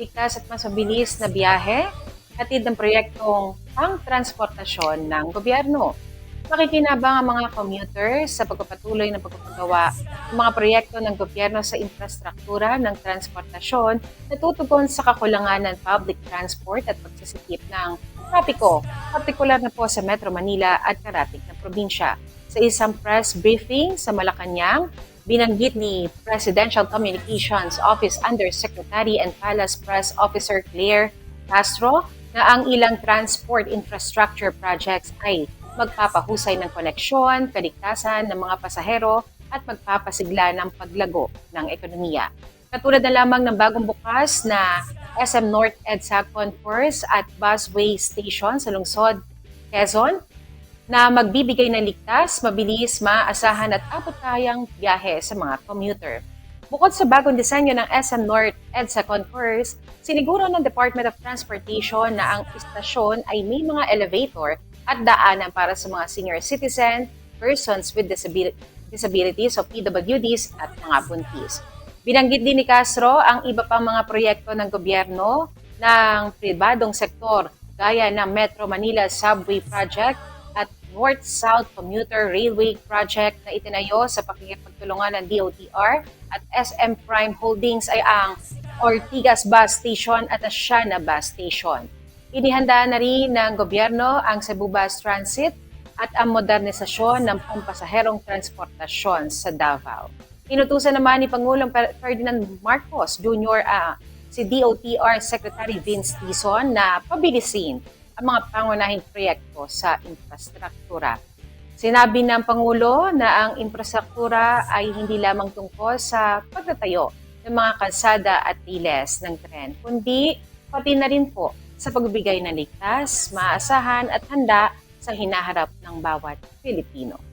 ligtas at mas mabilis na biyahe, hatid ng proyektong pang-transportasyon ng gobyerno. Makikinabang ang mga commuters sa pagpapatuloy ng pagpapagawa ng mga proyekto ng gobyerno sa infrastruktura ng transportasyon na tutugon sa kakulangan ng public transport at pagsisikip ng trapiko, partikular na po sa Metro Manila at karating na probinsya. Sa isang press briefing sa Malacanang, binanggit ni Presidential Communications Office Undersecretary and Palace Press Officer Claire Castro na ang ilang transport infrastructure projects ay magpapahusay ng koneksyon, kaligtasan ng mga pasahero at magpapasigla ng paglago ng ekonomiya. Katulad na lamang ng bagong bukas na SM North EDSA Concourse at Busway Station sa lungsod Quezon na magbibigay ng ligtas, mabilis, maaasahan at abot-kayang biyahe sa mga commuter. Bukod sa bagong disenyo ng SM North EDSA Concourse, siniguro ng Department of Transportation na ang istasyon ay may mga elevator at daanan para sa mga senior citizen, persons with disabil- disabilities o PWDs at mga buntis. Binanggit din ni Castro ang iba pang mga proyekto ng gobyerno ng pribadong sektor gaya ng Metro Manila Subway Project North-South Commuter Railway Project na itinayo sa pakikipagtulungan ng DOTR at SM Prime Holdings ay ang Ortigas Bus Station at Asiana Bus Station. Inihanda na rin ng gobyerno ang Cebu Bus Transit at ang modernisasyon ng pampasaherong transportasyon sa Davao. Inutusan naman ni Pangulong Fer- Ferdinand Marcos Jr. ah, si DOTR Secretary Vince Tison na pabilisin ang mga pangunahing proyekto sa infrastruktura. Sinabi ng Pangulo na ang infrastruktura ay hindi lamang tungkol sa pagtatayo ng mga kalsada at tiles ng tren, kundi pati na rin po sa pagbibigay ng ligtas, maasahan at handa sa hinaharap ng bawat Pilipino.